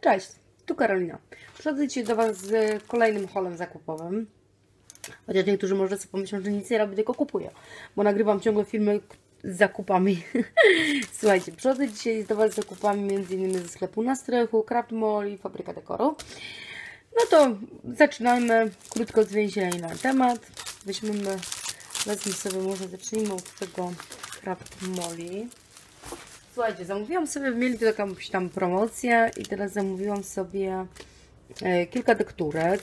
Cześć, tu Karolina. Przychodzę dzisiaj do Was z kolejnym holem zakupowym. Chociaż niektórzy może sobie pomyślą, że nic nie robię, tylko kupuję. Bo nagrywam ciągle filmy z zakupami. Słuchajcie, przychodzę dzisiaj do Was z zakupami m.in. ze sklepu na strychu, Craft Mall i Fabryka Dekoru. No to zaczynajmy. Krótko zwięźlenie na temat. Weźmiemy, wezmę sobie, może zacznijmy od tego Craft Molly. Słuchajcie, zamówiłam sobie, mieli tu jakąś tam promocję i teraz zamówiłam sobie e, kilka tekturek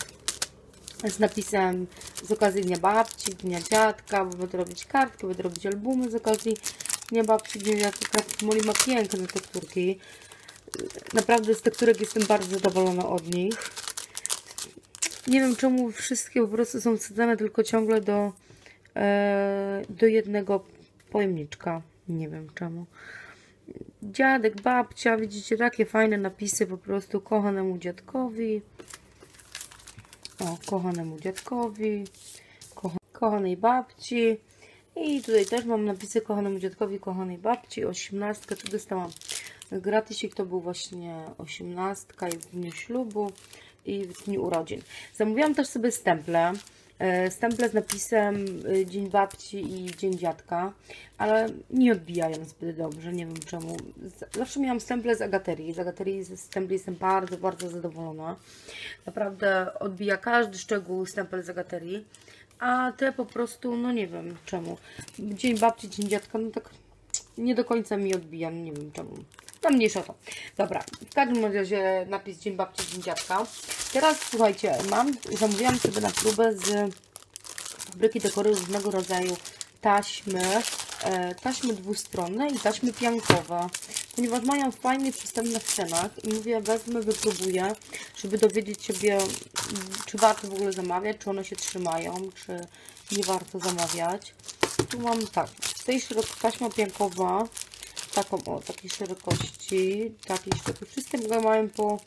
z napisem z okazji Dnia Babci, Dnia Dziadka, bo będę robić kartki, będę robić albumy z okazji Dnia Babci, Dnia Dziadka. Molly ma piękne tekturki. Naprawdę z tekturek jestem bardzo zadowolona od nich. Nie wiem czemu wszystkie po prostu są wsadzane tylko ciągle do, e, do jednego pojemniczka. Nie wiem czemu. Dziadek, babcia, widzicie takie fajne napisy po prostu kochanemu dziadkowi. O, kochanemu dziadkowi, kocha, kochanej babci. I tutaj też mam napisy kochanemu dziadkowi, kochanej babci, 18. Tu dostałam gratisik, to był właśnie 18 i w dniu ślubu i w dniu urodzin. Zamówiłam też sobie stemple. E, Stemple z napisem e, Dzień Babci i Dzień Dziadka, ale nie odbijają zbyt dobrze, nie wiem czemu. Zawsze miałam stemple z Agaterii. Z Agaterii z jestem bardzo, bardzo zadowolona. Naprawdę odbija każdy szczegół stempel z Agaterii, a te po prostu, no nie wiem czemu. Dzień Babci, Dzień Dziadka, no tak nie do końca mi odbija, nie wiem czemu. No mniejsza to. Dobra, w każdym razie napis Dzień Babci, Dzień Dziadka. Teraz słuchajcie, mam, zamówiłam sobie na próbę z fabryki dekory różnego rodzaju taśmy, e, taśmy dwustronne i taśmy piankowe, ponieważ mają fajnie przystępne w cenach i mówię, wezmę, wypróbuję, żeby dowiedzieć się, czy warto w ogóle zamawiać, czy one się trzymają, czy nie warto zamawiać. Tu mam tak, z tej szerokości taśma piankowa, taką o takiej szerokości, takiej szerokości, wszystkie mają po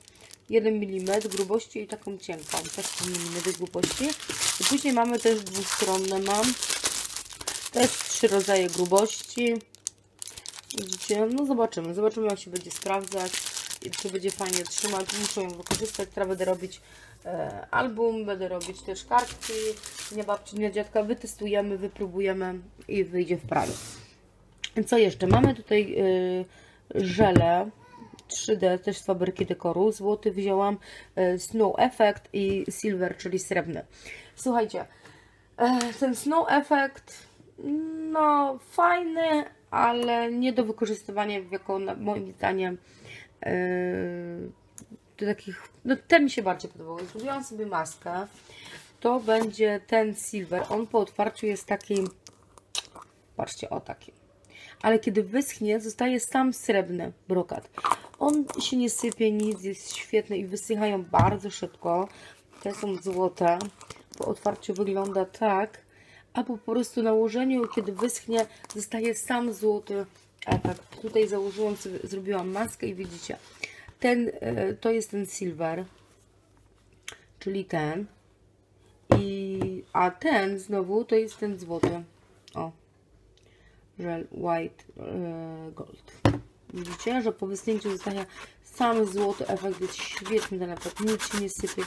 1 mm grubości i taką cienką, 1 mm grubości. I później mamy też dwustronne mam. Też trzy rodzaje grubości. Widzicie? No zobaczymy. Zobaczymy jak się będzie sprawdzać. I czy będzie fajnie trzymać. Muszę ją wykorzystać. Teraz będę robić e, album, będę robić też kartki. Nie babci, nie dziadka. Wytestujemy, wypróbujemy i wyjdzie w prawie. Co jeszcze? Mamy tutaj y, żele 3D, też z fabryki dekoru. Złoty wzięłam, y, Snow Effect i Silver, czyli srebrny. Słuchajcie, e, ten Snow Effect, no fajny, ale nie do wykorzystywania jako na- moim zdaniem e, do takich, no ten mi się bardziej podobał. Zrobiłam sobie maskę. To będzie ten Silver. On po otwarciu jest taki, patrzcie, o taki ale kiedy wyschnie, zostaje sam srebrny brokat. On się nie sypie, nic, jest świetny i wysychają bardzo szybko. Te są złote. Po otwarciu wygląda tak, a po prostu nałożeniu, kiedy wyschnie, zostaje sam złoty efekt. Tutaj założyłam sobie, zrobiłam maskę i widzicie, ten, e, to jest ten silver, czyli ten. I, a ten znowu to jest ten złoty. Żel white e, gold. Widzicie, że po wyschnięciu zostaje sam złoty efekt, jest świetny ten efekt, nic się nie sypie,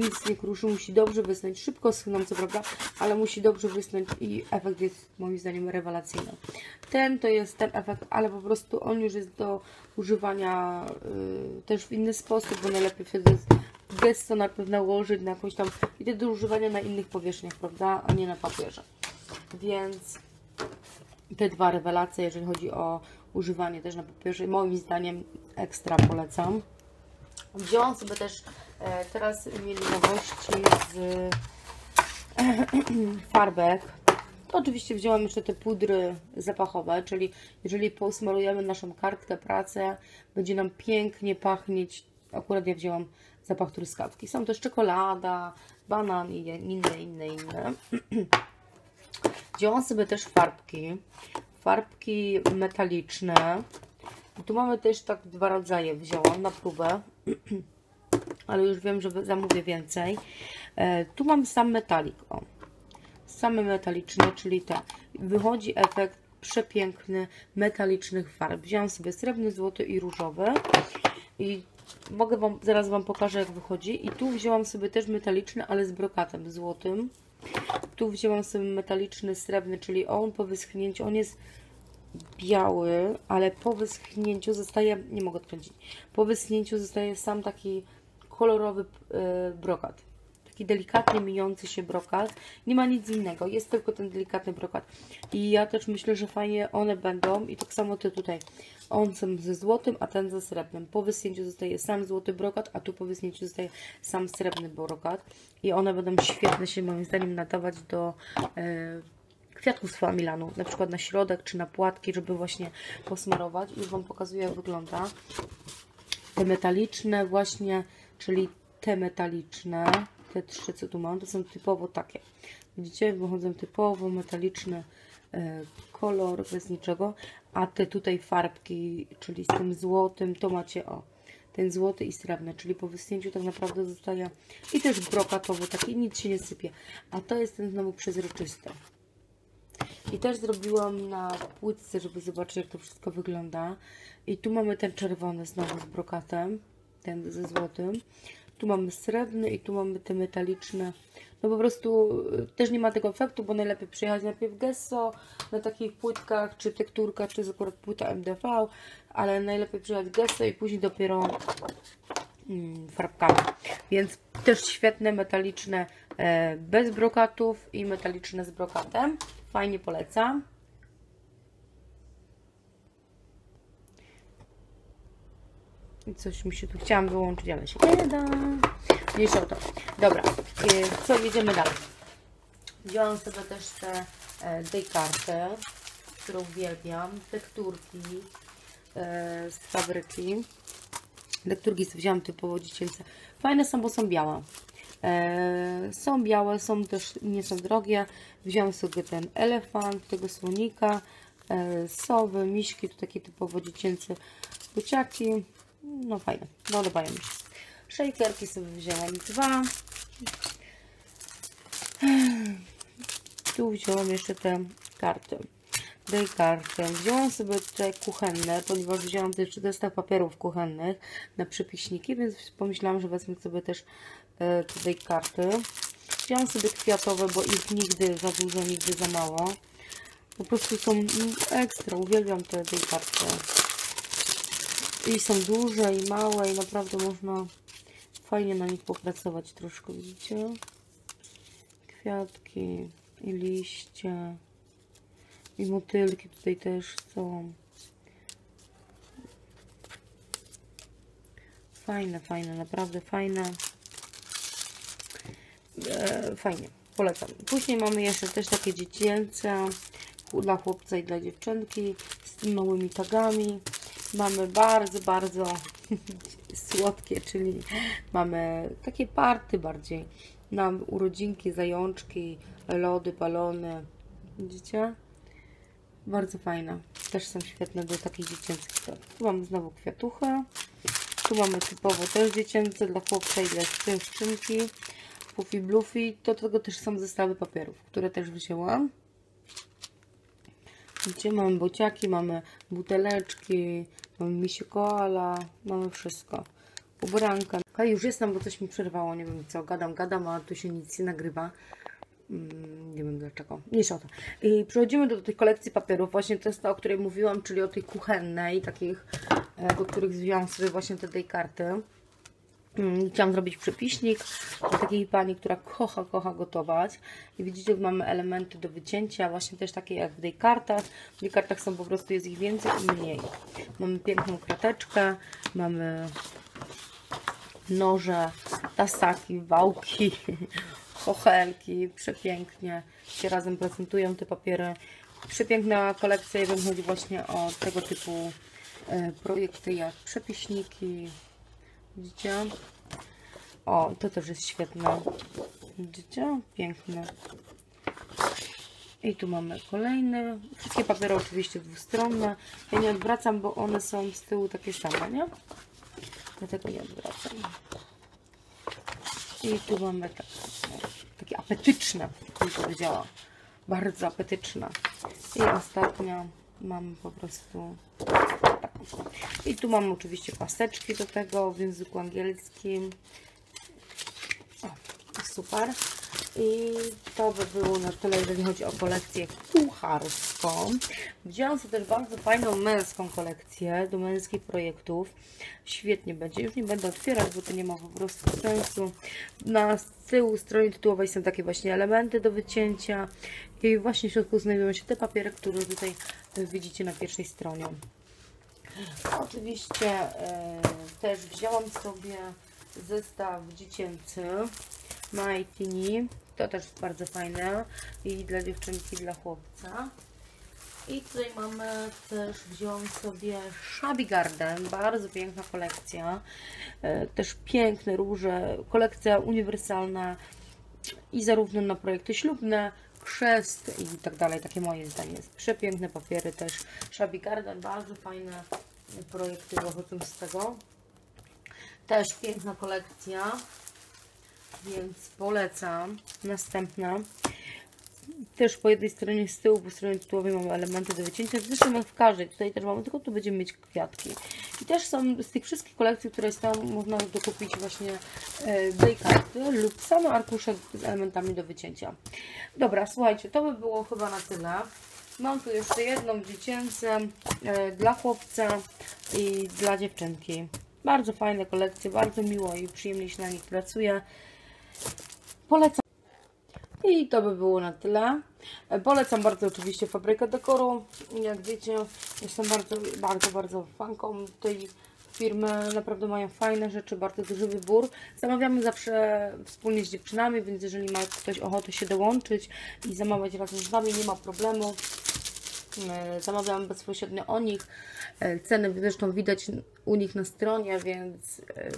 nic nie kruszy, musi dobrze wysnąć, szybko schną co prawda, ale musi dobrze wysnąć i efekt jest moim zdaniem rewelacyjny. Ten to jest ten efekt, ale po prostu on już jest do używania y, też w inny sposób, bo najlepiej wtedy gesto najpierw nałożyć na jakąś tam, i do używania na innych powierzchniach, prawda, a nie na papierze. Więc te dwa rewelacje, jeżeli chodzi o używanie też na papierze. Moim zdaniem ekstra polecam. Wziąłam sobie też, e, teraz mieli nowości z farbek. To oczywiście wzięłam jeszcze te pudry zapachowe, czyli jeżeli posmarujemy naszą kartkę, pracę, będzie nam pięknie pachnieć. Akurat ja wzięłam zapach truskawki. Są też czekolada, banan i inne, inne, inne. Wzięłam sobie też farbki. Farbki metaliczne. I tu mamy też tak dwa rodzaje. Wzięłam na próbę. Ale już wiem, że zamówię więcej. E, tu mam sam metalik. O. Same metaliczne, czyli te. Wychodzi efekt przepiękny metalicznych farb. Wziąłam sobie srebrny, złoty i różowy. I mogę Wam, zaraz Wam pokażę jak wychodzi. I tu wzięłam sobie też metaliczny, ale z brokatem złotym. Tu wzięłam sobie metaliczny, srebrny, czyli on po wyschnięciu, on jest biały, ale po wyschnięciu zostaje, nie mogę odkręcić, po wyschnięciu zostaje sam taki kolorowy e, brokat. Taki delikatnie mijący się brokat. Nie ma nic innego, jest tylko ten delikatny brokat. I ja też myślę, że fajnie one będą. I tak samo te tutaj. On są ze złotym, a ten ze srebrnym. Po wyschnięciu zostaje sam złoty brokat, a tu po wyschnięciu zostaje sam srebrny brokat. I one będą świetne się moim zdaniem nadawać do e, kwiatków z Milanu, na przykład na środek czy na płatki, żeby właśnie posmarować. Już Wam pokazuję jak wygląda. Te metaliczne właśnie, czyli te metaliczne, te trzy co tu mam, to są typowo takie. Widzicie, wychodzą typowo metaliczny e, kolor, bez niczego, a te tutaj farbki, czyli z tym złotym, to macie o, ten złoty i srebrny, czyli po wysunięciu tak naprawdę zostaje i też brokatowy, taki nic się nie sypie, a to jest ten znowu przezroczysty. I też zrobiłam na płytce, żeby zobaczyć jak to wszystko wygląda. I tu mamy ten czerwony znowu z brokatem, ten ze złotym. Tu mamy srebrny i tu mamy te metaliczne. No po prostu y, też nie ma tego efektu, bo najlepiej przyjechać najpierw gesso na takich płytkach, czy tekturka, czy akurat płyta MDV, ale najlepiej przyjechać gesso i później dopiero mm, farbkami. Więc też świetne metaliczne e, bez brokatów i metaliczne z brokatem. Fajnie polecam. I coś mi się tu chciałam wyłączyć, ale się nie da. Mniejsza o to. Dobra, co jedziemy dalej? Wziąłam sobie też te tej karty, którą uwielbiam, tekturki e, z fabryki. Lekturki wziąłam typowo dziecięce. Fajne są, bo są białe. E, są białe, są też nie są drogie. Wziąłem sobie ten elefant, tego słonika, e, sowy, miśki, to takie typowo dziecięce buciaki. No fajne, podobają mi się. Shakerki sobie wzięłam dwa. Tu wziąłem jeszcze te karty. Daj kartę. Wziąłam sobie te kuchenne, ponieważ wziąłam też zestaw papierów kuchennych na przepiśniki, więc pomyślałam, że wezmę sobie też e, tutaj karty. Wziąłam sobie kwiatowe, bo ich nigdy za dużo, nigdy za mało. Po prostu są ekstra, uwielbiam te tej karty. I są duże i małe i naprawdę można fajnie na nich popracować troszkę, widzicie? Kwiatki i liście i motylki tutaj też są. Fajne, fajne, naprawdę fajne. E, fajnie, polecam. Później mamy jeszcze też takie dziecięce dla chłopca i dla dziewczynki z małymi tagami. Mamy bardzo, bardzo słodkie, czyli mamy takie party bardziej. Na urodzinki, zajączki, lody, balony. Widzicie? Bardzo fajne. Też są świetne do takich dziecięcych Tu mamy znowu kwiatuchę. Tu mamy typowo też dziecięce dla chłopca i dla dziewczynki. Puffy Bluffy. Do tego też są zestawy papierów, które też wzięłam. Widzicie, mamy bociaki, mamy buteleczki, mamy misiu koala, mamy wszystko. Ubranka. A już jestem, bo coś mi przerwało, nie wiem co, gadam, gadam, a tu się nic nie nagrywa. Mm, nie wiem dlaczego, mniejsza o to. I przechodzimy do tej kolekcji papierów, właśnie to jest ta, o której mówiłam, czyli o tej kuchennej, takich, e, do których zwijałam sobie właśnie te tej karty. Mm, chciałam zrobić przepiśnik dla takiej pani, która kocha, kocha gotować. I widzicie, mamy elementy do wycięcia, właśnie też takie jak w tej kartach. W tej kartach są po prostu, jest ich więcej i mniej. Mamy piękną krateczkę, mamy noże, tasaki, wałki, kochelki, przepięknie się razem prezentują te papiery. Przepiękna kolekcja, jeżeli chodzi właśnie o tego typu e, projekty jak przepiśniki. Widzicie? O, to też jest świetne. Widzicie? Piękne. I tu mamy kolejne. Wszystkie papiery oczywiście dwustronne. Ja nie odwracam, bo one są z tyłu takie same, nie? Dlatego nie odwracam. I tu mamy tak, takie apetyczne, bym powiedziała. Bardzo apetyczne. I ostatnia mamy po prostu I tu mam oczywiście paseczki do tego w języku angielskim. O, super. I to by było na tyle, jeżeli chodzi o kolekcję kucharską. Wzięłam sobie też bardzo fajną męską kolekcję do męskich projektów. Świetnie będzie. Już nie będę otwierać, bo to nie ma po prostu sensu. Na tyłu strony tytułowej są takie właśnie elementy do wycięcia. I właśnie w środku znajdują się te papiery, które tutaj widzicie na pierwszej stronie. Oczywiście e, też wzięłam sobie zestaw dziecięcy Teeny. To też jest bardzo fajne i dla dziewczynki, i dla chłopca. I tutaj mamy też, wziąłam sobie Shabby Garden, bardzo piękna kolekcja. E, też piękne róże, kolekcja uniwersalna i zarówno na projekty ślubne, chrzest i tak dalej. Takie moje zdanie jest. Przepiękne papiery też. Shabby Garden, bardzo fajne projekty wychodzą z tego. Też piękna kolekcja, więc polecam. Następna. Też po jednej stronie z tyłu, po stronie tytułowej mamy elementy do wycięcia. Zresztą w każdej, tutaj też mamy, tylko tu będziemy mieć kwiatki. I też są z tych wszystkich kolekcji, które są, można dokupić właśnie e, daykarty lub same arkusze z elementami do wycięcia. Dobra, słuchajcie, to by było chyba na tyle. Mam tu jeszcze jedną dziecięcę e, dla chłopca i dla dziewczynki. Bardzo fajne kolekcje, bardzo miło i przyjemnie się na nich pracuje. Polecam. I to by było na tyle. E, Polecam bardzo oczywiście fabrykę dekoru. Jak wiecie, jestem bardzo, bardzo, bardzo fanką tej firmy. Naprawdę mają fajne rzeczy, bardzo duży wybór. Zamawiamy zawsze wspólnie z dziewczynami, więc jeżeli ma ktoś ochotę się dołączyć i zamawiać razem z nami, nie ma problemu. E, Zamawiamy bezpośrednio o nich. E, Ceny zresztą widać u nich na stronie, więc e,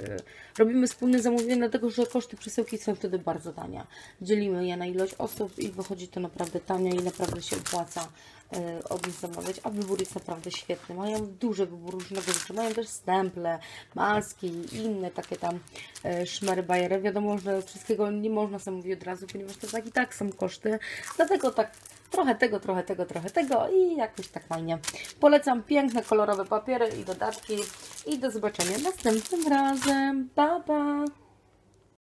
robimy wspólne zamówienie, dlatego że koszty przesyłki są wtedy bardzo tanie. Dzielimy je na ilość osób i wychodzi to naprawdę tanio i naprawdę się opłaca od nich zamawiać, a wybór jest naprawdę świetny. Mają duży wybór różnego rzeczy. Mają też stemple, maski i inne takie tam szmery bajery. Wiadomo, że wszystkiego nie można zamówić od razu, ponieważ to tak i tak są koszty. Dlatego tak trochę tego, trochę tego, trochę tego i jakoś tak fajnie. Polecam piękne, kolorowe papiery i dodatki i do zobaczenia następnym razem. Pa, pa!